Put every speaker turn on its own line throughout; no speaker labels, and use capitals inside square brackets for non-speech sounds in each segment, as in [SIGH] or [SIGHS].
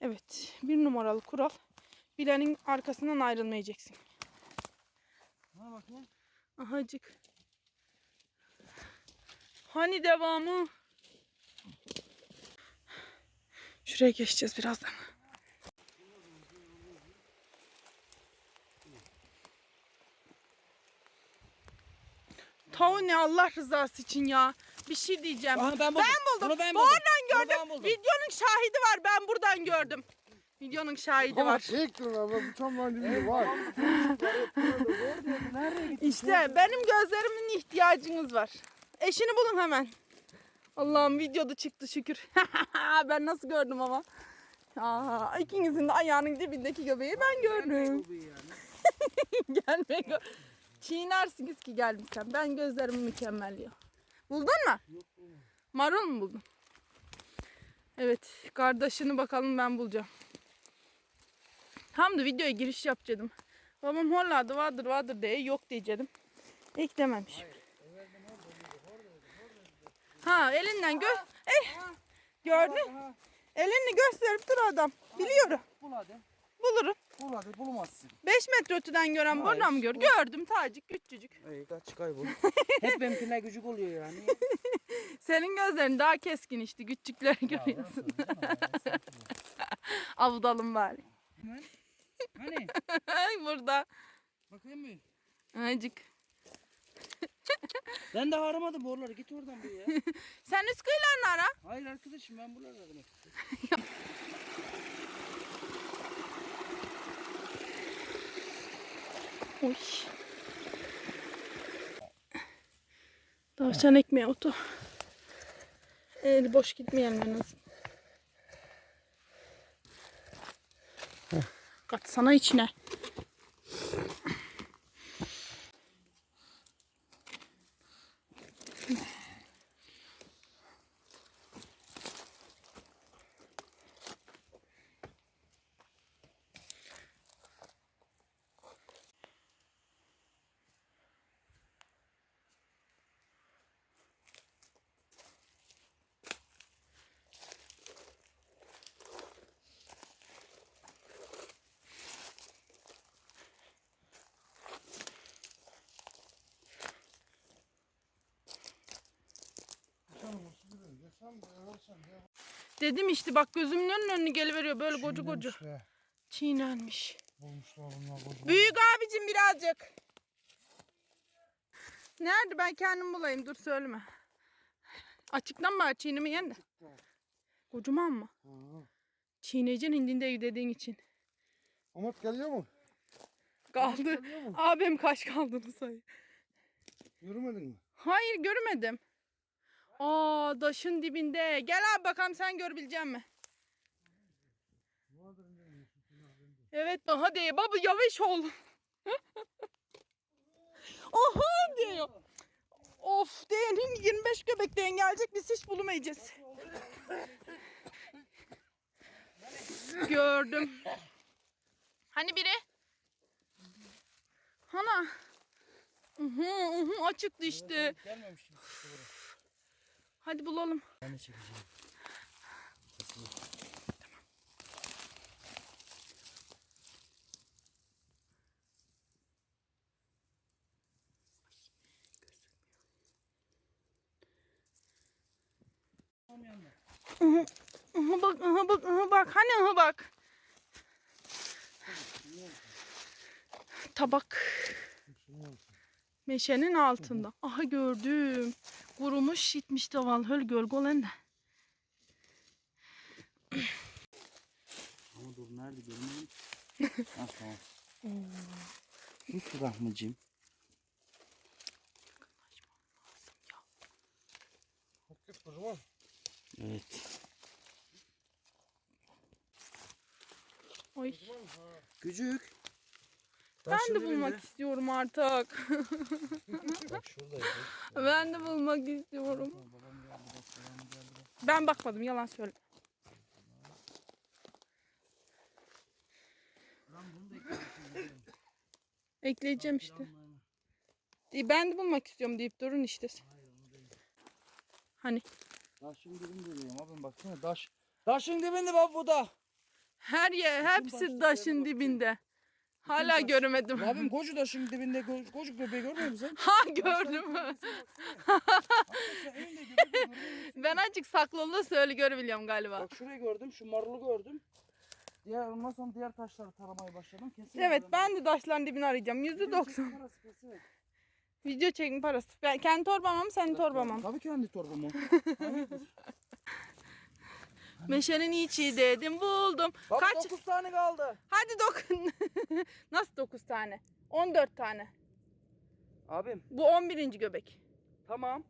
Evet. Bir numaralı kural. Bilenin arkasından ayrılmayacaksın.
Ha bak ya.
Ahacık. Hani devamı? Şuraya geçeceğiz birazdan. Tavu ne Allah rızası için ya. Bir şey diyeceğim.
Aha, ben buldum.
buldum.
Bunu ben
Bu
buldum. Bunu
gördüm.
buldum.
Videonun şahidi var. Ben buradan gördüm. Videonun şahidi
Ama
var.
tek dur ama bu tam var.
İşte benim gözlerimin ihtiyacınız var. Eşini bulun hemen. Allah'ım videoda çıktı şükür. [LAUGHS] ben nasıl gördüm ama. Aa, ikinizin de ayağının dibindeki göbeği ben gördüm. [LAUGHS] Gelme gö Çiğnersiniz ki gelmişsen. Ben gözlerimi mükemmelliyor. Buldun mu? Marul mu buldun? Evet. Kardeşini bakalım ben bulacağım. Tam da videoya giriş yapacaktım. Babam horladı vardır vardır diye yok diyecektim. Eklememiş. Ha elinden gö El gördün. Elini gösterip dur adam. Biliyorum.
Bul hadi.
Bulurum.
Bul hadi bulmazsın.
5 metre öteden gören buradan mı gör? Gördüm tacık küçücük.
Ey kaç kaybol. [LAUGHS] Hep benimkiler gücük oluyor yani. [LAUGHS]
Senin gözlerin daha keskin işte. Küçükleri görüyorsun. Avudalım [LAUGHS] bari.
Hani? [LAUGHS]
Ay burada.
Bakayım mı?
Acık. [LAUGHS]
Ben daha aramadım boruları. Git oradan bir ya.
Sen üst kıyılarını ara.
Hayır arkadaşım ben buraları aramak
Oy. Tavşan ekmeği otu. Eli boş gitmeyelim en azından. Katsana içine. Dedim işte bak gözümün önüne önüne geliveriyor böyle koca koca. Çiğnenmiş.
bulmuşlar bunlar kocaman.
Büyük abicim birazcık. Nerede ben kendim bulayım dur söyleme. Açıktan mı çiğnemi yen de. Kocaman mı?
Ha.
Çiğneyeceksin hindinde dediğin için.
Umut geliyor mu?
Kaldı.
Geliyor mu?
Abim kaç kaldığını say.
Yürümedin mi?
Hayır görmedim. Aa daşın dibinde. Gel abi bakalım sen görebilecek mi? Evet hadi baba yavaş ol. [LAUGHS] Oha diyor. Of diyenin 25 göbekten gelecek biz hiç bulamayacağız. Gördüm. Hani biri? Hana. Uhu, uhu, açıktı işte.
Gelmemişim.
Hadi bulalım.
Ben de çekeceğim.
Aha bak, aha bak, aha bak. Hani aha bak. Tabak. Meşenin altında. Aha gördüm. Kurumuş gitmiş de val höl gölge olan da.
Ama dur nerede görmedim. ha tamam. Rahmacığım.
Hakikaten kocaman.
Evet.
Oy.
Gücük. [LAUGHS]
Ben de bulmak istiyorum artık.
Bak
ben de bulmak istiyorum. Ben bakmadım yalan söyle. Ekleyeceğim işte. E, Ben de bulmak istiyorum deyip durun işte. Hani
Daşın dibinde diyorum abim baksana daş. Daşın dibinde bak bu da.
Her yer hepsi taşın dibinde. Hala göremedim.
Abim koca taşın dibinde ko- koca göbeği görmüyor musun
Ha gördüm.
sen? Elinde göbeği görmüyor musun?
ben azıcık saklılığı söyle görebiliyorum galiba.
Bak şurayı gördüm, şu marulu gördüm. Diğer ondan sonra diğer taşları taramaya başladım. Kesin
Evet ben de taşların dibini arayacağım. Yüzde doksan.
çekme parası kesin.
Video çekme parası. Ben kendi torbama mı senin torbama mı?
Tabii kendi torbam. [LAUGHS] Hayırdır?
Meşenin içi dedim buldum.
Bak
Kaç?
9 tane kaldı.
Hadi dokun. [LAUGHS] Nasıl 9 tane? 14 tane.
Abim
Bu 11. göbek.
tamam.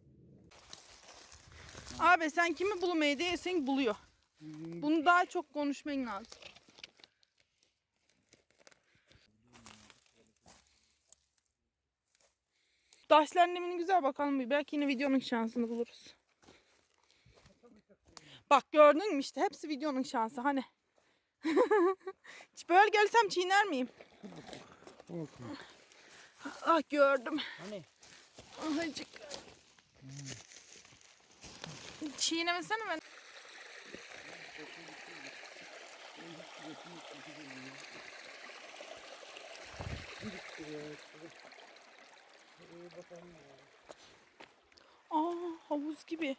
Abi sen kimi bulmayı değilsin buluyor. Bunu daha çok konuşman lazım. Taşların nemini güzel bakalım bir. Belki yine videonun şansını buluruz. Bak gördün mü işte hepsi videonun şansı hani. [LAUGHS] Böyle gelsem çiğner miyim?
Olsun.
Ah gördüm.
Hani?
Ahacık. Çiğnemesene ben. Aa havuz gibi.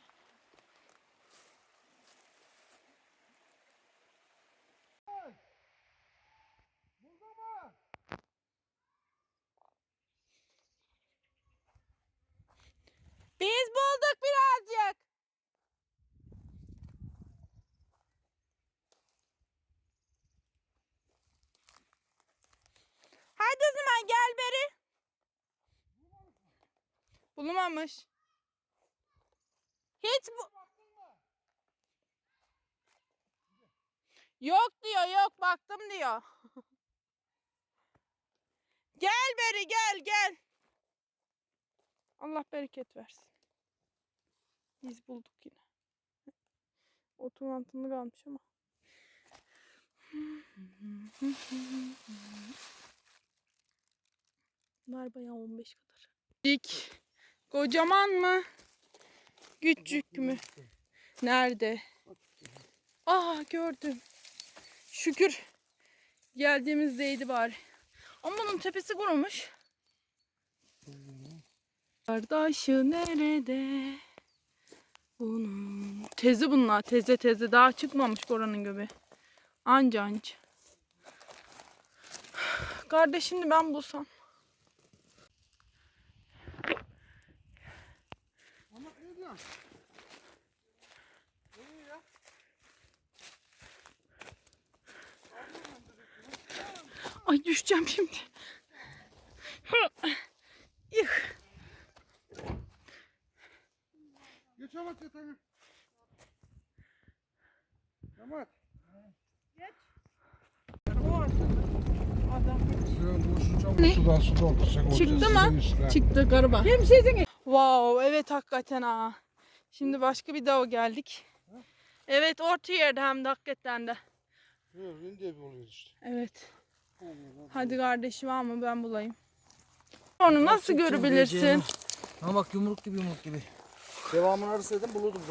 Biz bulduk birazcık. Hadi o zaman gel beri. Bulunmamış. Hiç bu... Yok diyor yok baktım diyor. [LAUGHS] gel beri gel gel. Allah bereket versin. Biz bulduk yine. [LAUGHS] Otun altında kalmış ama. [LAUGHS] Bunlar bayağı 15 kadar. Dik. Kocaman mı? Küçük mü? Nerede? Aa gördüm. Şükür. Geldiğimizdeydi bari. Ama bunun tepesi kurumuş. Kardeşi nerede? Bunun tezi bunlar. Teze teze. Daha çıkmamış oranın göbeği. Anca anca. [SIGHS] Kardeşini ben bulsam.
Ama ne diyorsun?
Ay düşeceğim şimdi. Yuh.
Geç Ahmet yatağına. Boşu çabuk
Ne?
sudan su dolduracak.
Çıktı mı? Çıktı gariba. Kimsesin? Wow evet hakikaten ha. Şimdi başka bir dağa geldik. Evet orta yerde hem de hakikaten de.
Yok ben de bir oluyor işte.
Evet. Hadi kardeşim ama ben bulayım. Onu nasıl görebilirsin?
Ha bak yumruk gibi yumruk gibi. Devamını arasaydım bulurdum.